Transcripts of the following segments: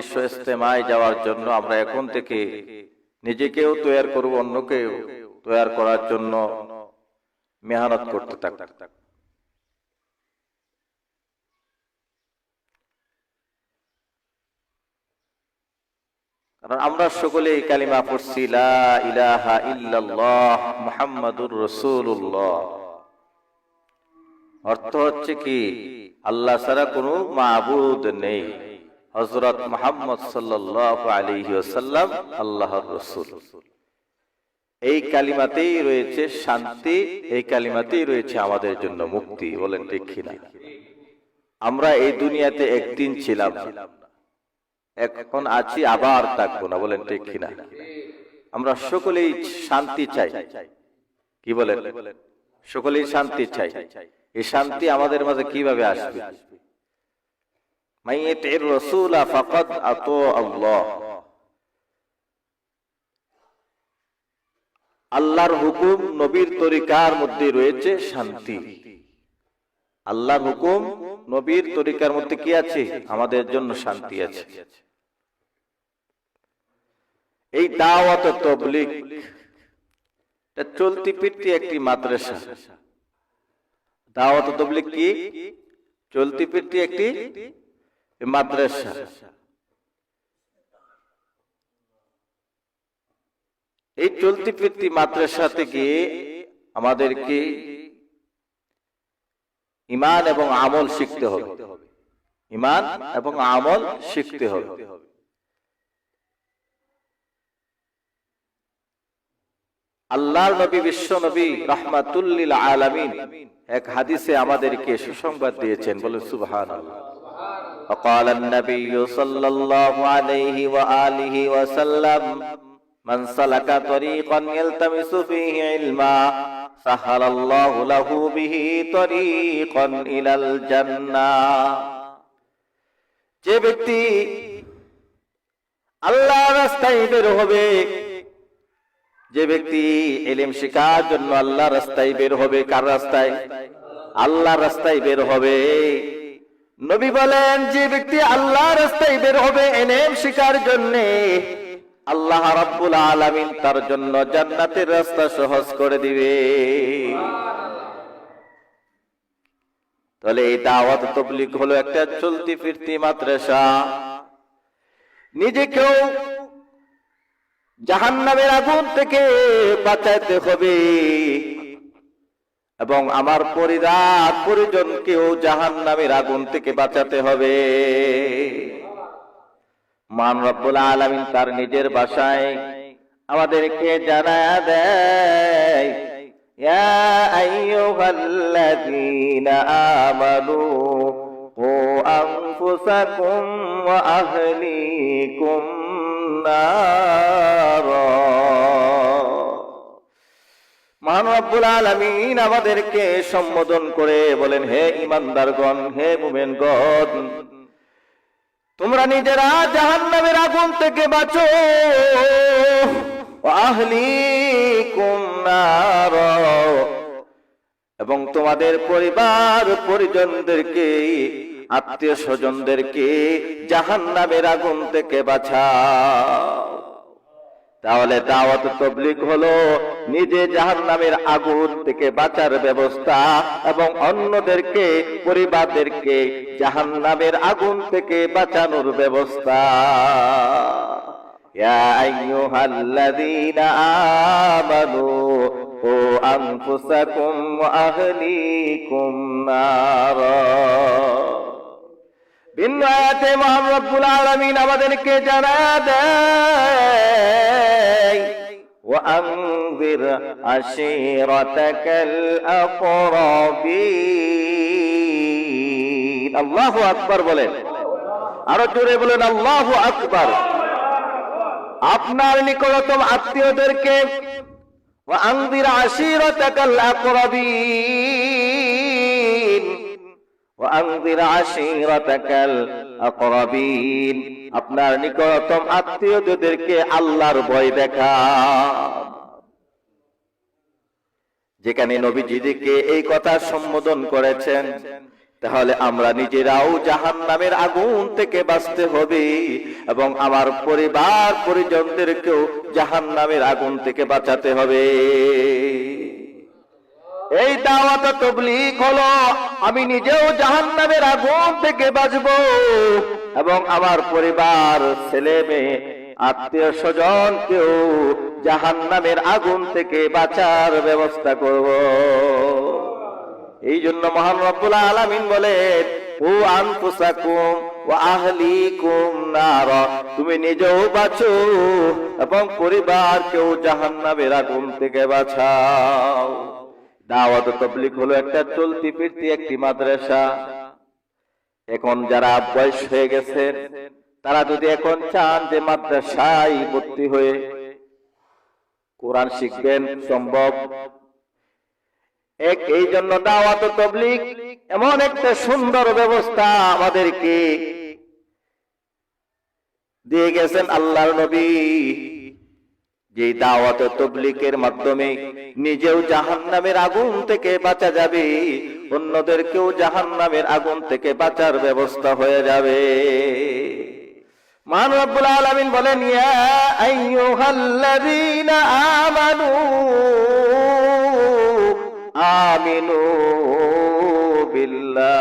বিশ্ব ইস্তেমায় যাওয়ার জন্য আমরা এখন থেকে নিজেকেও তৈয়ার করব, অন্যকেও তৈয়ার করার জন্য মেহনত করতে থাকব। কারণ আমরা সকলেই কালিমা পড়ছি, লা ইলাহা ইল্লাল্লাহ মুহাম্মাদুর রাসূলুল্লাহ অর্থ হচ্ছে কি? আল্লাহ ছাড়া কোনো মাবুদ নেই। হযরত মুহাম্মদ সাল্লাল্লাহু আলাইহি ওয়াসাল্লাম, আল্লাহর রাসূল। এই কালিমাতেই রয়েছে শান্তি, এই কালিমাতেই রয়েছে আমাদের জন্য মুক্তি, বলেন ঠিক কিনা? আমরা এই দুনিয়াতে একদিন ছিলাম এখন আছি, আবার থাকব না, বলেন ঠিক কিনা? আমরা সকলেই শান্তি চাই। কি বলেন? সকলেই শান্তি চাই। এই শান্তি আমাদের মাঝে কীভাবে আসবে? আল্লাহর হুকুম নবীর তরিকার মধ্যে রয়েছে শান্তি। আল্লাহর হুকুম নবীর তরিকার মধ্যে কি আছে? আমাদের জন্য শান্তি আছে। এই দাওয়াত তবলিগ, এটা চলতি ফিরতি একটি মাদ্রাসা। দাওয়াত তবলিগ কি? চলতি ফিরতি একটি মাদ্রাসা। এই চলতি ফিরতি মাদ্রাসা থেকে আমাদেরকে ইমান এবং আমল শিখতে হবে। ইমান এবং আমল শিখতে হবে। আল্লাহর নবী, বিশ্ব নবী, রহমাতুল্লিল আলামিন এক হাদিসে আমাদেরকে সুসংবাদ দিয়েছেন। বলে সুবহান وقال النبي صلى الله عليه وآله وسلم من سلك طريقا يلتمس فيه علما سهل الله له به طريقا إلى الجنة যে ব্যক্তি আল্লাহ রাস্তায় বের হবে যে ব্যক্তি এলিম শিকার জন্য আল্লাহ রাস্তায় বের হবে কার রাস্তায় আল্লাহ রাস্তায় বের হবে নবী বলেন, যে ব্যক্তি আল্লাহ রাস্তায় বের হবে, এলেম শিকার জন্য আল্লাহ রাব্বুল আলামিন তার জন্য জান্নাতের রাস্তা সহজ করে দিবে। তাহলে এই দাওয়াত তবলিগ হলো একটা চলতি ফিরতি মাদ্রাসা। নিজেকেও জাহান্নামের আগুন থেকে বাঁচাইতে হবে। এবং আমার পরিবার পরিজনকেও জাহান্নামের আগুন থেকে বাঁচাতে হবে। মান রব্বুল আলামিন তার নিজের বাসায় আমাদেরকে জানা দেয় আমানু আহলিকুম মহান রব্বুল আলামিন আমাদেরকে সম্বোধন করে বলেন, হে ইমানদারগণ হে মুমিনগণ, তোমরা নিজেরা জাহান্নামের আগুন থেকে বাঁচো। এবং তোমাদের পরিবার, পরিজনদেরকে, আত্মীয় স্বজনদেরকে জাহান্নামের আগুন থেকে বাঁচাও। তাহলে দাওয়াত তবলিগ হলো নিজে জাহান্নামের আগুন থেকে বাঁচার ব্যবস্থা এবং অন্যদেরকে, পরিবারদেরকে জাহান্নামের আগুন থেকে বাঁচানোর ব্যবস্থা। ও নারা। ভিন্ন আয়াতে মহান রব্বুল আলামিন আমাদেরকে জানা দেয় وأنذر عشيرتك الأقربين আল্লাহু আকবার বলেন আরো জোরে বলেন আল্লাহু আকবার আপনার নিকটতম আত্মীয়দেরকে وأنذر عشيرتك الأقربين وأنذر عشيرتك الأقربين আপনার নিকটতম আত্মীয়দেরকে আল্লাহর ভয় দেখা যেখানে নবীজিকে এই কথা সম্বোধন করেছেন তাহলে আমরা নিজেরাও জাহান নামের আগুন থেকে বাঁচতে হবে এবং আমার পরিবার পরিজনদেরকেও জাহান নামের আগুন থেকে বাঁচাতে হবে এই দাওয়াত তবলিগ হলো, আমি নিজেও জাহান নামের আগুন থেকে বাঁচব এবং আমার পরিবার, ছেলে মেয়ে, আত্মীয় স্বজন কেউ জাহান নামের আগুন থেকে বাঁচার ব্যবস্থা করব। এই জন্য মহান রব্বুল আলামিন বলেন, ও আনফুসাকুম ও আহলিকুম নার তুমি নিজেও বাঁচো এবং পরিবার পরিবারকেও জাহান্নামের আগুন থেকে বাঁচাও। দাওয়াত তবলিগ হলো একটা চলতি ফিরতি একটি মাদ্রাসা। এখন যারা বয়স হয়ে গেছেন তারা যদি এখন চান যে মাদ্রাসায় ভর্তি হয়ে কোরআন শিখবেন, সম্ভব। এক এই জন্য দাওয়াত তবলিগ এমন একটা সুন্দর ব্যবস্থা আমাদেরকে দিয়ে গেছেন আল্লাহর নবী। যে দাওয়াত তবলিকের মাধ্যমে নিজেও জাহান্নামের আগুন থেকে বাঁচা যাবে, অন্যদেরকেও জাহান্নামের আগুন থেকে বাঁচার ব্যবস্থা হয়ে যাবে। মান রব্বুল আলামিন বলেন আমানু আমিনু বিল্লাহ।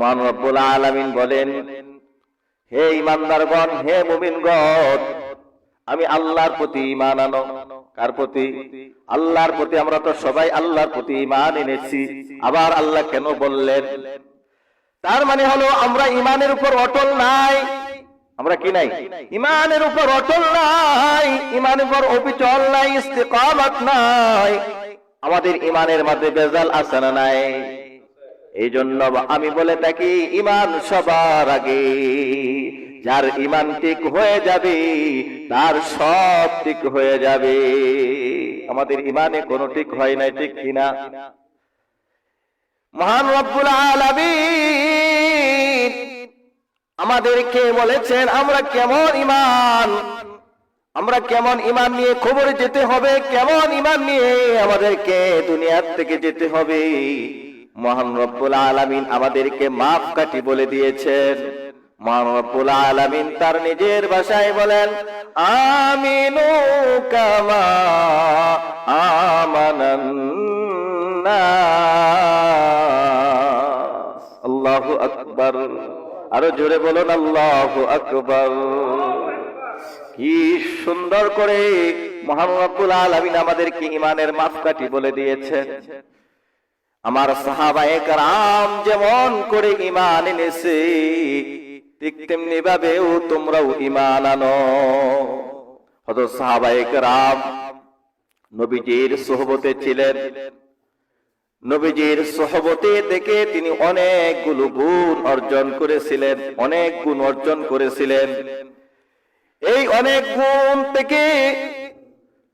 মান রব্বুল আলামিন বলেন, হে ইমানদারগণ, হে মুমিনগণ আমি আল্লাহর প্রতি ইমান আনো। কার প্রতি? আল্লাহর প্রতি, আমরা তো সবাই আল্লাহর প্রতি ইমান এনেছি। আবার আল্লাহ কেন বললেন? তার মানে হলো, আমরা ইমানের উপর অটল নাই। আমরা কি নাই? ইমানের উপর অটল নাই ইমানের উপর অবিচল নাই, ইস্তেকামত নাই। আমাদের ইমানের মধ্যে বেজাল আছে না নাই? এই জন্য আমি বলে থাকি ইমান সবার আগে। যার ইমান ঠিক হয়ে যাবে, তার সব ঠিক হয়ে যাবে। আমাদের ইমানে কোনো ঠিক হয় নাই, ঠিক কিনা মহান রব্বুল আলামিন আমাদেরকে বলেছেন, আমরা কেমন ইমান আমরা কেমন ইমান নিয়ে খবরে যেতে হবে? কেমন ইমান নিয়ে আমাদেরকে দুনিয়ার থেকে যেতে হবে? মহান রব্বুল আলামিন আমাদেরকে মাপ কাটি বলে দিয়েছেন। মহান রব্বুল আলামিন তার নিজের ভাষায় বলেন, আমিনু কামা। আল্লাহু আকবার। আরও জোরে বলুন, আল্লাহু আকবার। কি সুন্দর করে মহান রব্বুল আলামিন আমাদেরকে ইমানের মাপকাঠি বলে দিয়েছেন। আমার সাহাবায়ে কারাম যেমন করে ইমান এনেছে, ঠিক তেমনি ভাবেও তোমরাও ইমান আনো। হত সাহাবায়ে কারাম নবীজির সোহবতে ছিলেন। নবীজির সোহবতে থেকে তিনি অনেকগুলো গুণ অর্জন করেছিলেন, অনেক গুণ অর্জন করেছিলেন। এই অনেক গুণ থেকে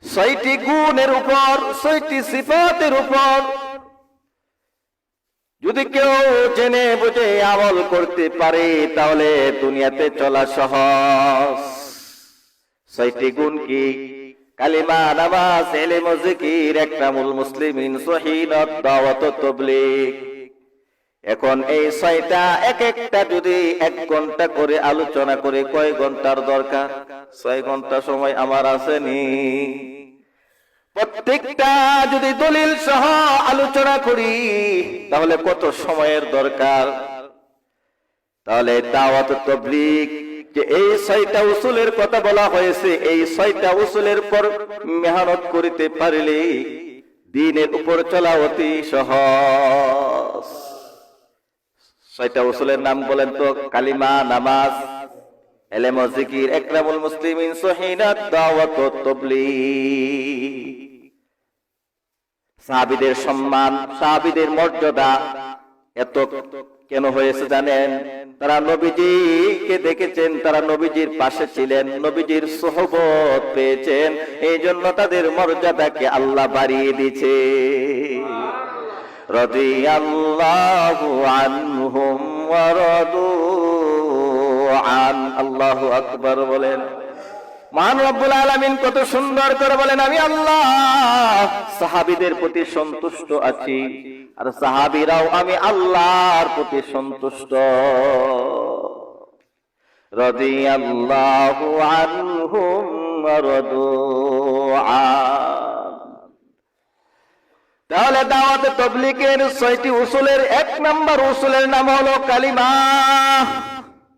ছয়টি গুণের উপর, ছয়টি সিফাতের উপর যদি কেউ জেনে বুঝে আমল করতে পারে, তাহলে দুনিয়াতে চলা সহজ। ছয়টি গুণ কি? কালিমা, নামাজ এলেম ও একটা মূল মুসলিমিন এখন এই ছয়টা এক একটা যদি এক ঘণ্টা করে আলোচনা করে কয় ঘণ্টার দরকার? ছয় ঘণ্টা সময় আমার আসেনি। প্রত্যেকটা যদি দলিল সহ আলোচনা করি, তাহলে কত সময়ের দরকার? তাহলে দাওয়াত তবলিগ, যে এই ছয়টা উসুলের কথা বলা হয়েছে, এই ছয়টা উসুলের পর মেহনত করিতে পারলে দিনের উপর চলা অতি সহজ। ছয়টা উসুলের নাম বলেন তো, কালিমা, নামাজ। এলেম জিকির একরামুল মুসলিমিন সহিনাত দাওয়াত সাহাবীদের সম্মান, সাহাবীদের মর্যাদা এত কেন হয়েছে জানেন? তারা নবীজিকে দেখেছেন, তারা নবীজির পাশে ছিলেন, নবীজির সোহবত পেয়েছেন এই জন্য তাদের মর্যাদাকে আল্লাহ বাড়িয়ে দিয়েছে। রাদিয়াল্লাহু আনহুম ওয়া রাদু। আন আল্লাহু আকবার বলেন। মহান রব্বুল আলামিন কত সুন্দর করে বলেন, আমি আল্লাহ, সাহাবীদের প্রতি সন্তুষ্ট আছি, আর সাহাবীরাও আমি আল্লাহর প্রতি সন্তুষ্ট। আনহুম রাদু আন। তাহলে দাওয়াতে তবলিগের ছয়টি উসুলের এক নম্বর উসুলের নাম হলো কালিমা।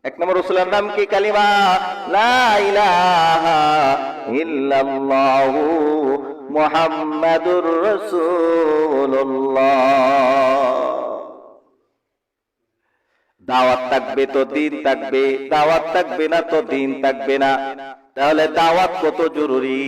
এক নম্বর উসুলের নাম কি? কালিমা? ইল্লাল্লাহু মুহাম্মাদুর দাওয়াত থাকবে তো দিন থাকবে, দাওয়াত থাকবে না তো দিন থাকবে না। তাহলে দাওয়াত কত জরুরি?